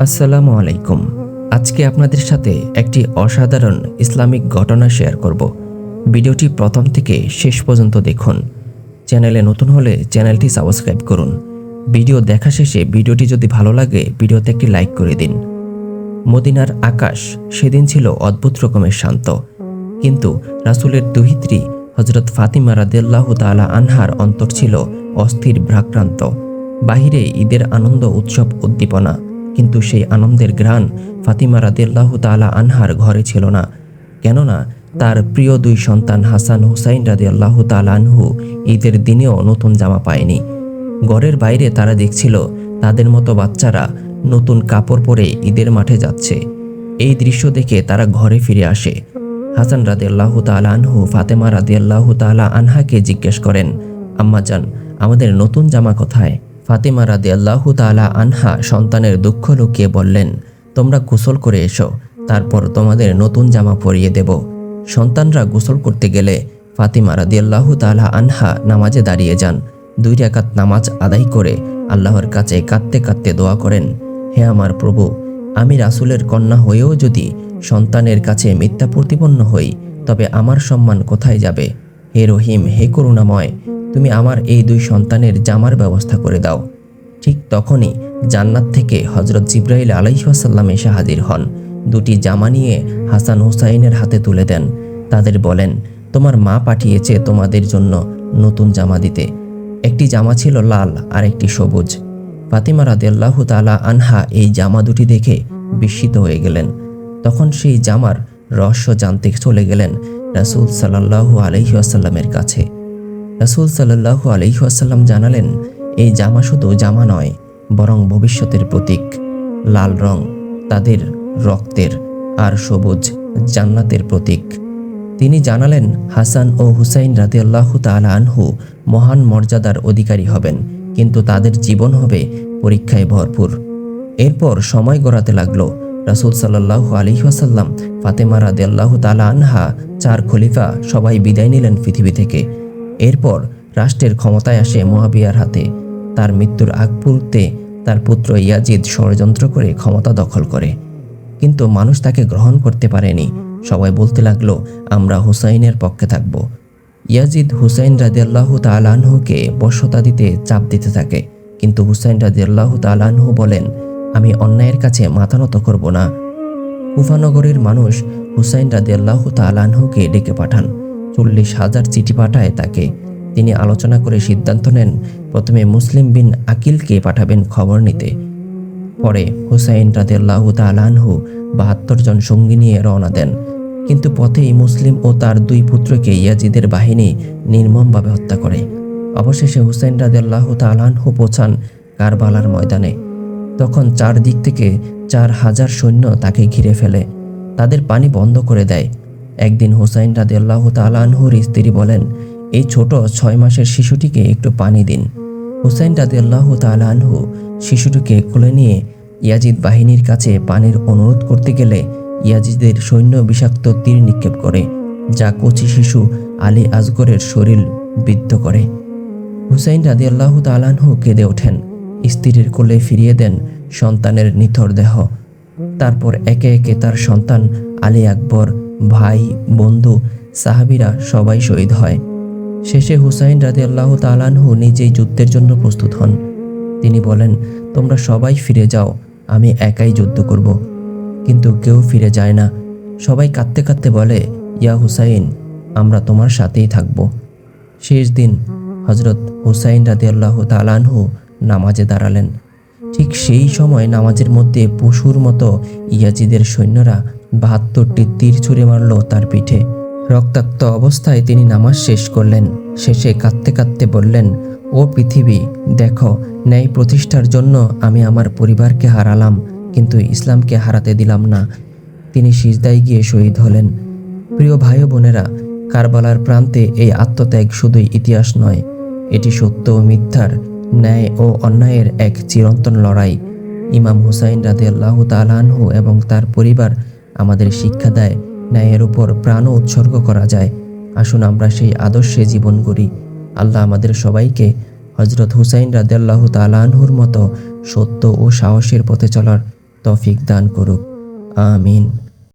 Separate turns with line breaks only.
আসসালামু আলাইকুম। আজকে আপনাদের সাথে একটি অসাধারণ ইসলামিক ঘটনা শেয়ার করব। ভিডিওটি প্রথম থেকে শেষ পর্যন্ত দেখুন। চ্যানেলে নতুন হলে চ্যানেলটি সাবস্ক্রাইব করুন। ভিডিও দেখা শেষে ভিডিওটি যদি ভালো লাগে, ভিডিওতে একটি লাইক করে দিন। মদিনার আকাশ সেদিন ছিল অদ্ভুত রকমের শান্ত। কিন্তু রাসূলের দুহিত্রী হজরত ফাতিমা রাদিয়াল্লাহু তাআলা আনহার অন্তর ছিল অস্থির, ভ্রাক্রান্ত। বাহিরে ঈদের আনন্দ, উৎসব, উদ্দীপনা। কিন্তু সেই আনন্দের ঘ্রাণ ফাতিমা রাদিয়াল্লাহু তাআলা আনহার ঘরে ছিল না। কেননা তার প্রিয় দুই সন্তান হাসান হুসাইন রাদিয়াল্লাহু তাআলা আনহু ঈদের দিনেও নতুন জামা পায়নি। ঘরের বাইরে তারা দেখছিল তাদের মতো বাচ্চারা নতুন কাপড় পরে ঈদের মাঠে যাচ্ছে। এই দৃশ্য দেখে তারা ঘরে ফিরে আসে। হাসান রাদিয়াল্লাহু তাআলা আনহু ফাতেমা রাদিয়াল্লাহু তাআলা আনহাকে জিজ্ঞেস করেন আম্মাজান আমাদের নতুন জামা কোথায়? ফাতেমা রাদিয়াল্লাহু তাআলা আনহা সন্তানের দুঃখ লুকিয়ে বললেন, তোমরা গোসল করে এসো, তারপর তোমাদের নতুন জামা পরিয়ে দেব। সন্তানরা গোসল করতে গেলে ফাতিমা রাদিয়াল্লাহু তাআলা আনহা নামাজে দাঁড়িয়ে যান। দুই রাকাত নামাজ আদায় করে আল্লাহর কাছে কাঁদতে কাঁদতে দোয়া করেন, হে আমার প্রভু, আমি রাসুলের কন্যা হয়েও যদি সন্তানের কাছে মিথ্যা প্রতিপন্ন হই, তবে আমার সম্মান কোথায় যাবে? হে রহিম, হে করুণাময় তুমি আমার এই দুই সন্তানের জামার ব্যবস্থা করে দাও। ঠিক তখনই জান্নাত থেকে হজরত জিব্রাইল আলাইসাল্লাম এসে হাজির হন। দুটি জামা নিয়ে হাসান হুসাইনের হাতে তুলে দেন। তাদের বলেন, তোমার মা পাঠিয়েছে তোমাদের জন্য নতুন জামা দিতে। একটি জামা ছিল লাল আর একটি সবুজ। ফাতিমা রাদিয়াল্লাহু তালা আনহা এই জামা দুটি দেখে বিস্মিত হয়ে গেলেন। তখন সেই জামার রহস্য জানতে চলে গেলেন রাসূল সাল্লাল্লাহু আলাইহি আসাল্লামের কাছে। রাসূল সাল্লাল্লাহু আলাইহি আসাল্লাম জানালেন, এই জামা শুধু জামা নয়, বরং ভবিষ্যতের প্রতীক। লাল রং তাদের রক্তের আর সবুজ জান্নাতের প্রতীক। তিনি জানালেন, হাসান ও হুসাইন রাদিয়াল্লাহু তাআলা আনহু মহান মর্যাদার অধিকারী হবেন, কিন্তু তাদের জীবন হবে পরীক্ষায় ভরপুর। এরপর সময় গড়াতে লাগল। রাসূল সাল্লাল্লাহু আলাইহি ওয়াসাল্লাম ফাতেমা রাদিয়াল্লাহু তাআলা আনহা, চার খলিফা সবাই বিদায় নিলেন পৃথিবী থেকে। এরপর রাষ্ট্রের ক্ষমতায় আসে মহাবিয়ার হাতে। তার মৃত্যুর আগ মুহূর্তে তার পুত্র ইয়াজিদ ষড়যন্ত্র করে ক্ষমতা দখল করে। কিন্তু মানুষ তাকে গ্রহণ করতে পারেনি। সবাই বলতে লাগল, আমরা হুসাইনের পক্ষে থাকব। ইয়াজিদ হুসাইন রাদিয়াল্লাহু তালানহুকে বশ্যতা দিতে চাপ দিতে থাকে। কিন্তু হুসাইন রাদিয়াল্লাহু তালানহু বলেন, আমি অন্যায়ের কাছে মাথা নত করব না। কুফানগরের মানুষ হুসাইন রাদিয়াল্লাহু তালানহুকে ডেকে পাঠান। চল্লিশ হাজার চিঠি পাঠায় তাকে। তিনি আলোচনা করে সিদ্ধান্ত নেন, প্রথমে মুসলিম বিন আকিলকে পাঠাবেন খবর নিতে। পরে হুসাইন রাদিয়াল্লাহু তালানহু বাহাত্তর জন সঙ্গী নিয়ে রওনা দেন। কিন্তু পথেই মুসলিম ও তার দুই পুত্রকে ইয়াজিদের বাহিনী নির্মমভাবে হত্যা করে। অবশেষে হুসাইন রাদিয়াল্লাহু তালানহু পৌঁছান কারবালার ময়দানে। তখন চারদিক থেকে চার হাজার সৈন্য তাকে ঘিরে ফেলে। তাদের পানি বন্ধ করে দেয়। একদিন হুসাইন রাদিয়াল্লাহু তালানহুর স্ত্রী বলেন, এই ছোট ছয় মাসের শিশুটিকে একটু পানি দিন। হুসাইন রাদিয়াল্লাহু তালানহু শিশুটিকে কোলে নিয়ে ইয়াজিদ বাহিনীর কাছে পানির অনুরোধ করতে গেলে ইয়াজিদের সৈন্য বিষাক্ত তীর নিক্ষেপ করে, যা কচি শিশু আলী আজগরের শরীর বিদ্ধ করে। হুসাইন রাদিয়াল্লাহু তালানহু কেঁদে ওঠেন। স্ত্রীর কোলে ফিরিয়ে দেন সন্তানের নিথর দেহ। তারপর একে একে তার সন্তান আলী আকবর ভাই, বন্ধু, সাহাবিরা সবাই শহীদ হয়। শেষে হুসাইন রাদিয়াল্লাহ তালানহু নিজেই যুদ্ধের জন্য প্রস্তুত হন। তিনি বলেন, তোমরা সবাই ফিরে যাও, আমি একাই যুদ্ধ করব। কিন্তু কেউ ফিরে যায় না। সবাই কাঁদতে কাঁদতে বলে, ইয়া হুসাইন, আমরা তোমার সাথেই থাকব। শেষ দিন হজরত হুসাইন রাদিয়াল্লাহ তালানহু নামাজে দাঁড়ালেন। ঠিক সেই সময় নামাজের মধ্যে পশুর মতো ইয়াজিদের সৈন্যরা বাহাত্তরটি তীর ছুঁড়ে মারল তার পিঠে। রক্তাক্ত অবস্থায় তিনি নামাজ শেষ করলেন। শেষে কাঁদতে কাঁদতে বললেন, ও পৃথিবী, দেখো, ন্যায় প্রতিষ্ঠার জন্য আমি আমার পরিবারকে হারালাম, কিন্তু ইসলামকে হারাতে দিলাম না। তিনি সিজদায় গিয়ে শহীদ হলেন। প্রিয় ভাই বোনেরা, কারবালার প্রান্তে এই আত্মত্যাগ শুধুই ইতিহাস নয়, এটি সত্য ও মিথ্যার ন্যায় ও অন্যায়ের এক চিরন্তন লড়াই। ইমাম হুসাইন রাদে আল্লাহ তালানহু এবং তার পরিবার আমাদের শিক্ষা দেয়, ন্যায়ের উপর প্রাণ উৎসর্গ করা যায়। আসুন আমরা সেই আদর্শে জীবন করি। আল্লাহ আমাদের সবাইকে হজরত হুসাইন রাদেল্লাহ তালানহুর মতো সত্য ও সাহসের পথে চলার তফিক দান করুক। আমিন।